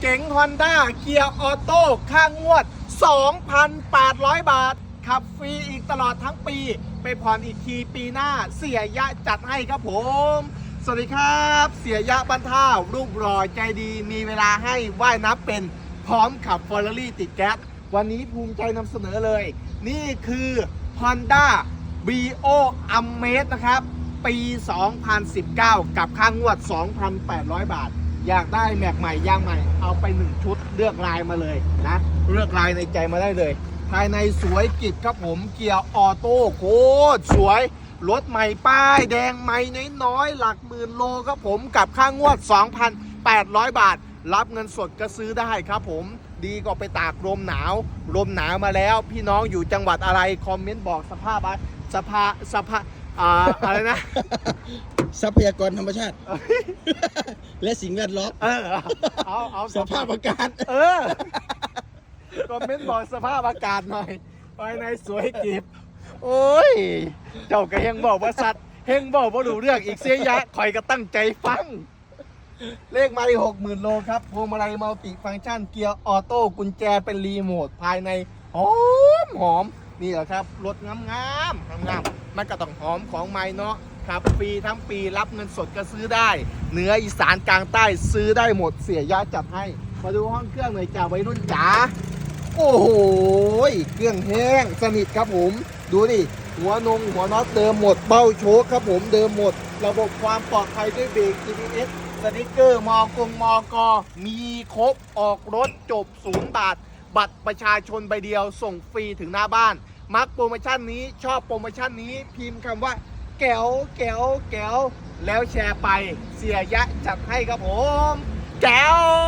เก๋งฮอนด้าเกียร์ออโต้ค่างวด 2,800 บาท ขับฟรีอีกตลอดทั้งปี ไปผ่อนอีกทีปีหน้าเสียยะจัดให้ครับผม สวัสดีครับ เสียยะบ้านท่ารูปรอใจดีมีเวลาให้ว่ายน้ำเป็นพร้อมขับฟอร์รี่ติดแก๊สวันนี้ภูมิใจนำเสนอเลย นี่คือ Honda BO a m a z e นะครับ ปี 2019 กับค่างวด 2,800 บาท อยากได้แม็กใหม่ยางใหม่เอาไป1ชุดเลือกลายมาเลยนะเลือกลายในใจมาได้เลย ภายในสวยกิบครับผมเกียร์ออโต้โคตรสวยรถใหม่ป้าย แดงใหม่น้อยๆหลักหมื่นโลครับผมกับค่างวด 2,800 บาท รับเงินสดก็ซื้อได้ครับผมดีกว่าไปตากลมหนาวลมหนาวมาแล้ว พี่น้องอยู่จังหวัดอะไร คอมเมนต์บอกสภาพอะสภาสภาอ่าอะไรนะ ทรัพยากรธรรมชาติ และสิ่งแวดล้อมเออเอาเอาสภาพอากาศ เออคอมเมนต์บอกสภาพอากาศหน่อยภายในสวยกิบโอ้ย เจ้าก็ยังบอกว่าสัตว์เฮงบอกว่ารู้เรื่องอีกเสียยะคอยก็ตั้งใจฟัง เลขไมาหกหมื่นโลครับพวงมาลัยมัลติฟังก์ชันเกียร์ออโต้กุญแจเป็นรีโมทภายในหอมหอมนี่แหละครับรถงามงามงามงามๆมันก็ต้องหอมของไม้เนาะ ครับฟรีทั้งปีรับเงินสดก็ซื้อได้ เหนืออีสานกลางใต้ซื้อได้หมดเสียยาจัดให้ มาดูห้องเครื่องหน่อยจ้าวัยรุ่นจ๋าโอ้โหเครื่องแห้งสนิทครับผม ดูดิหัวนงหัวน็อตเดิมหมดเบ้าโชคครับผมเดิมหมด ระบบความปลอดภัยด้วยเบรก GPS สติกเกอร์มอกงมอกอมีครบออกรถจบศูนย์บาท บัตรประชาชนใบเดียวส่งฟรีถึงหน้าบ้าน มักโปรโมชั่นนี้ชอบโปรโมชั่นนี้พิมพ์คำว่า แก้วแก้วแก้วแล้วแชร์ไปเสียยะจัดให้ครับผมแก้ว